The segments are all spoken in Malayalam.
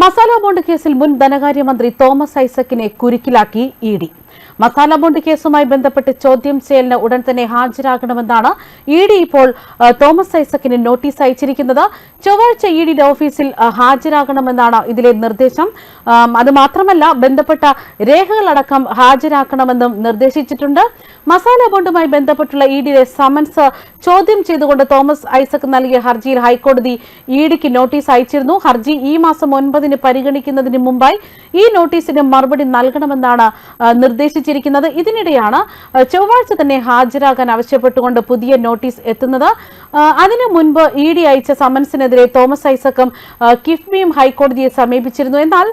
മസാല ബോണ്ട് കേസിൽ മുൻ ധനകാര്യമന്ത്രി തോമസ് ഐസക്കിനെ കുരുക്കിലാക്കി ഇ ഡി. മസാല ബോണ്ട് കേസുമായി ബന്ധപ്പെട്ട് ചോദ്യം ചെയ്യലിന് ഉടൻ തന്നെ ഹാജരാകണമെന്നാണ് ഇ ഡി ഇപ്പോൾ തോമസ് ഐസക്കിന് നോട്ടീസ് അയച്ചിരിക്കുന്നത്. ചൊവ്വാഴ്ച ഇ ഡിയുടെ ഓഫീസിൽ ഹാജരാകണമെന്നാണ് ഇതിലെ നിർദ്ദേശം. അതുമാത്രമല്ല അത് മാത്രമല്ല ബന്ധപ്പെട്ട രേഖകളടക്കം ഹാജരാക്കണമെന്നും നിർദ്ദേശിച്ചിട്ടുണ്ട്. മസാല ബോണ്ടുമായി ബന്ധപ്പെട്ടുള്ള ഇ ഡിയുടെ സമൻസ് ചോദ്യം ചെയ്തുകൊണ്ട് തോമസ് ഐസക് നൽകിയ ഹർജിയിൽ ഹൈക്കോടതി ഇ ഡിക്ക് നോട്ടീസ് അയച്ചിരുന്നു. ഹർജി ഈ മാസം ഒൻപതിന് പരിഗണിക്കുന്നതിന് മുമ്പായി ഈ നോട്ടീസിന് മറുപടി നൽകണമെന്നാണ് ആ, നിർദ്ദേശിച്ചിരിക്കുന്നത്. ഇതിനിടെയാണ് ചൊവ്വാഴ്ച തന്നെ ഹാജരാകാൻ ആവശ്യപ്പെട്ടുകൊണ്ട് പുതിയ നോട്ടീസ് എത്തുന്നത്. അതിനു മുൻപ് ഇ ഡി അയച്ച സമൻസിനെതിരെ തോമസ് ഐസക്കും കിഫ്ബിയും ഹൈക്കോടതിയെ സമീപിച്ചിരുന്നു. എന്നാൽ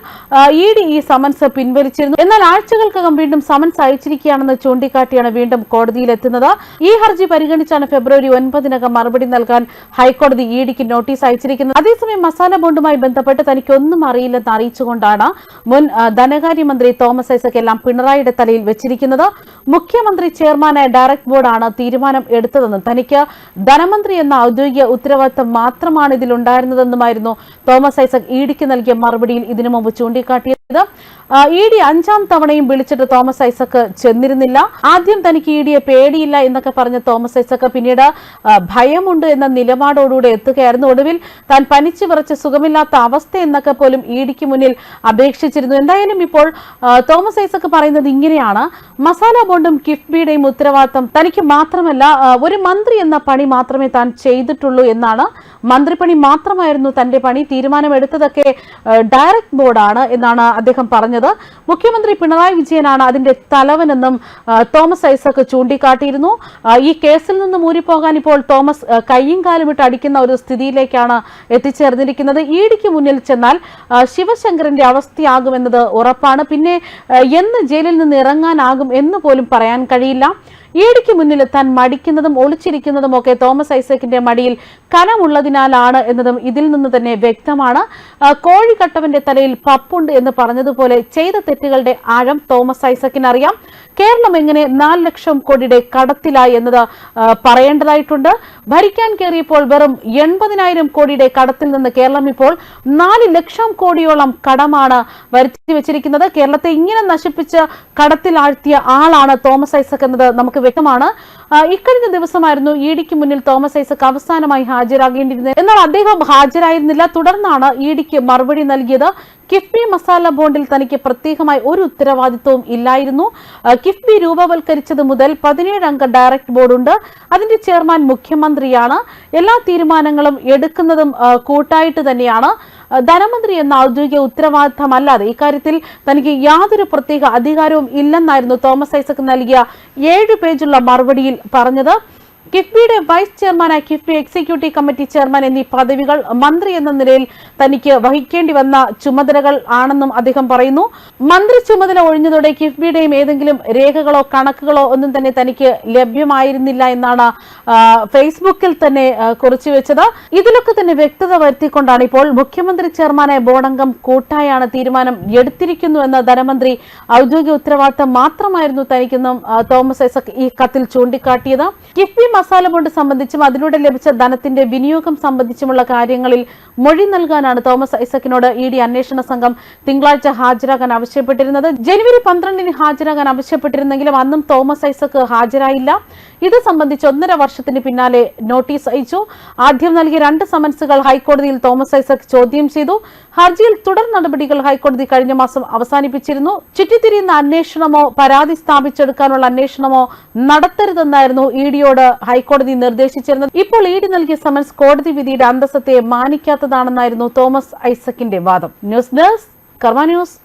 ഇ ഡി ഈ സമൻസ് പിൻവലിച്ചിരുന്നു. എന്നാൽ ആഴ്ചകൾക്കകം വീണ്ടും സമൻസ് അയച്ചിരിക്കുകയാണെന്ന് ചൂണ്ടിക്കാട്ടിയാണ് വീണ്ടും കോടതിയിൽ എത്തുന്നത് ഈ ഹർജി പരിഗണിച്ചാണ് ഫെബ്രുവരി ഒൻപതിനകം മറുപടി നൽകാൻ ഹൈക്കോടതി ഇ ഡിക്ക് നോട്ടീസ് അയച്ചിരിക്കുന്നത്. അതേസമയം മസാല ബോണ്ടുമായി ബന്ധപ്പെട്ട് തനിക്കൊന്നും അറിയില്ലെന്ന് അറിയിച്ചുകൊണ്ടാണ് മുൻ ധനകാര്യമന്ത്രി തോമസ് ഐസക് എല്ലാം പിണറായിയുടെ തലയിൽ വെച്ചിരിക്കുന്നത്. മുഖ്യമന്ത്രി ചെയർമാനായ ഡയറക്ട് ബോർഡാണ് തീരുമാനം എടുത്തതെന്ന് തനിക്ക് ധനമന്ത്രി എന്ന ഔദ്യോഗിക ഉത്തരവാദിത്തം മാത്രമാണ് ഇതിലുണ്ടായിരുന്നതെന്നുമായിരുന്നു തോമസ് ഐസക് ഇ ഡിക്ക് നൽകിയ മറുപടിയിൽ ഇതിനു മുമ്പ് ചൂണ്ടിക്കാട്ടിയത്. ഇ ഡി അഞ്ചാം തവണയും വിളിച്ചിട്ട് തോമസ് ഐസക് ചെന്നിരുന്നില്ല. ആദ്യം തനിക്ക് ഇ ഡിയെ പേടിയില്ല എന്നൊക്കെ പറഞ്ഞ തോമസ് ഐസക് പിന്നീട് ഭയമുണ്ട് എന്ന നിലപാടോടുകൂടെ എത്തുകയായിരുന്നു. ഒടുവിൽ താൻ പനിച്ചു വിറച്ച് സുഖമില്ലാത്ത അവസ്ഥ എന്നൊക്കെ പോലും ഇ ഡിക്ക് മുന്നിൽ അപേക്ഷിച്ചിരുന്നു. എന്തായാലും ഇപ്പോൾ തോമസ് ഐസക് പറയുന്നത് ഇങ്ങനെയാണ് മസാല ബോണ്ടും കിഫ്ബിയുടെയും ഉത്തരവാദിത്തം തനിക്ക് മാത്രമല്ല ഒരു മന്ത്രി എന്ന പണി മാത്രമേ താൻ ചെയ്തിട്ടുള്ളൂ എന്നാണ്. മന്ത്രിപ്പണി മാത്രമായിരുന്നു തന്റെ പണി. തീരുമാനമെടുത്തതൊക്കെ ഡയറക്ട് ബോർഡാണ് എന്നാണ് അദ്ദേഹം പറഞ്ഞത്. മുഖ്യമന്ത്രി പിണറായി വിജയനാണ് അതിന്റെ തലവനെന്നും തോമസ് ഐസക് ചൂണ്ടിക്കാട്ടിയിരുന്നു. ഈ കേസിൽ നിന്ന് മൂരിപ്പോകാൻ ഇപ്പോൾ തോമസ് കയ്യും കൈയും കാലും ഇട്ട് അടിക്കുന്ന ഒരു സ്ഥിതിയിലേക്കാണ് എത്തിച്ചേർന്നിരിക്കുന്നത്. ഇ ഡിക്ക് മുന്നിൽ ചെന്നാൽ ശിവശങ്കറിന്റെ അവസ്ഥയാകുമെന്നത് ഉറപ്പാണ്. പിന്നെ എന്ന് ജയിലിൽ നിന്ന് ഇറങ്ങാനാകും എന്ന് പോലും പറയാൻ കഴിയില്ല. ഇ മുന്നിൽ താൻ മടിക്കുന്നതും ഒളിച്ചിരിക്കുന്നതും ഒക്കെ തോമസ് ഐസക്കിന്റെ മടിയിൽ കനമുള്ളതിനാലാണ് എന്നതും ഇതിൽ നിന്ന് തന്നെ വ്യക്തമാണ്. കോഴിക്കട്ടവന്റെ തലയിൽ പപ്പുണ്ട് എന്ന് പറഞ്ഞതുപോലെ ചെയ്ത തെറ്റുകളുടെ ആഴം തോമസ് ഐസക്കിന് അറിയാം കേരളം എങ്ങനെ നാല് ലക്ഷം കോടിയുടെ കടത്തിലായി എന്നത് പറയേണ്ടതായിട്ടുണ്ട്. ഭരിക്കാൻ കയറിയപ്പോൾ വെറും എൺപതിനായിരം കോടിയുടെ കടത്തിൽ നിന്ന് കേരളം ഇപ്പോൾ നാല് ലക്ഷം കോടിയോളം കടമാണ് വരുത്തി വെച്ചിരിക്കുന്നത് കേരളത്തെ ഇങ്ങനെ നശിപ്പിച്ച് കടത്തിലാഴ്ത്തിയ ആളാണ് തോമസ് ഐസക് എന്നത് നമുക്ക് വ്യക്തമാണ്. ഇക്കഴിഞ്ഞ ദിവസമായിരുന്നു ഇ ഡിക്ക് മുന്നിൽ തോമസ് ഐസക് അവസാനമായി ഹാജരാകേണ്ടിയിരുന്നത്. എന്നാൽ അദ്ദേഹം ഹാജരായിരുന്നില്ല. തുടർന്നാണ് ഇ ഡിക്ക് മറുപടി നൽകിയത്. കിഫ്ബി മസാല ബോണ്ടിൽ തനിക്ക് പ്രത്യേകമായി ഒരു ഉത്തരവാദിത്വവും ഇല്ലായിരുന്നു. കിഫ്ബി രൂപവൽക്കരിച്ചത് മുതൽ പതിനേഴ് അംഗ ഡയറക്ട് ബോർഡുണ്ട്. അതിന്റെ ചെയർമാൻ മുഖ്യമന്ത്രിയാണ്. എല്ലാ തീരുമാനങ്ങളും എടുക്കുന്നതും കൂട്ടായിട്ട് തന്നെയാണ്. ധനമന്ത്രി എന്ന ഔദ്യോഗിക ഉത്തരവാദിത്തമല്ലാതെ ഇക്കാര്യത്തിൽ തനിക്ക് യാതൊരു പ്രത്യേക അധികാരവും ഇല്ലെന്നായിരുന്നു തോമസ് ഐസക് നൽകിയ ഏഴ് പേജുള്ള മറുപടിയിൽ പറഞ്ഞത്. കിഫ്ബിയുടെ വൈസ് ചെയർമാനായി കിഫ്ബി എക്സിക്യൂട്ടീവ് കമ്മിറ്റി ചെയർമാൻ എന്നീ പദവികൾ മന്ത്രി എന്ന നിലയിൽ തനിക്ക് വഹിക്കേണ്ടി വന്ന ചുമതലകൾ ആണെന്നും അദ്ദേഹം പറയുന്നു. മന്ത്രി ചുമതല ഒഴിഞ്ഞതോടെ കിഫ്ബിയുടെയും ഏതെങ്കിലും രേഖകളോ കണക്കുകളോ ഒന്നും തന്നെ തനിക്ക് ലഭ്യമായിരുന്നില്ല എന്നാണ് ഫേസ്ബുക്കിൽ തന്നെ കുറിച്ചു വെച്ചത്. ഇതിലൊക്കെ തന്നെ വ്യക്തത വരുത്തിക്കൊണ്ടാണ് ഇപ്പോൾ മുഖ്യമന്ത്രി ചെയർമാനായ ബോർഡംഗം കൂട്ടായാണ് തീരുമാനം എടുത്തിരിക്കുന്നുവെന്ന് ധനമന്ത്രി ഔദ്യോഗിക ഉത്തരവാദിത്തം മാത്രമായിരുന്നു തനിക്കെന്നും തോമസ് ഐസക് ഈ കത്തിൽ ചൂണ്ടിക്കാട്ടിയത്. കിഫ്ബി മസാല ബോണ്ട് സംബന്ധിച്ചും അതിലൂടെ ലഭിച്ച ധനത്തിന്റെ വിനിയോഗം സംബന്ധിച്ചുമുള്ള കാര്യങ്ങളിൽ മൊഴി നൽകാനാണ് തോമസ് ഐസക്കിനോട് ഇ ഡി അന്വേഷണ സംഘം തിങ്കളാഴ്ച ഹാജരാകാൻ ആവശ്യപ്പെട്ടിരുന്നത്. ജനുവരി പന്ത്രണ്ടിന് ഹാജരാകാൻ ആവശ്യപ്പെട്ടിരുന്നെങ്കിലും അന്നും തോമസ് ഐസക്ക് ഹാജരായില്ല. ഇത് സംബന്ധിച്ച് ഒന്നര വർഷത്തിന് പിന്നാലെ നോട്ടീസ് അയച്ചു. ആദ്യം നൽകിയ രണ്ട് സമൻസുകൾ ഹൈക്കോടതിയിൽ തോമസ് ഐസക് ചോദ്യം ചെയ്തു. ഹർജിയിൽ തുടർ നടപടികൾ ഹൈക്കോടതി കഴിഞ്ഞ മാസം അവസാനിപ്പിച്ചിരുന്നു. ചുറ്റിത്തിരിയുന്ന അന്വേഷണമോ പരാതി സ്ഥാപിച്ചെടുക്കാനുള്ള അന്വേഷണമോ നടത്തരുതെന്നായിരുന്നു ഇ ഡിയോട് ഹൈക്കോടതി നിർദ്ദേശിച്ചിരുന്നത് ഇപ്പോൾ ഇ നൽകിയ സമൻസ് കോടതി വിധിയുടെ അന്തസ്സത്തെ മാനിക്കാത്തതാണെന്നായിരുന്നു തോമസ് ഐസക്കിന്റെ വാദം. News desk Karma news.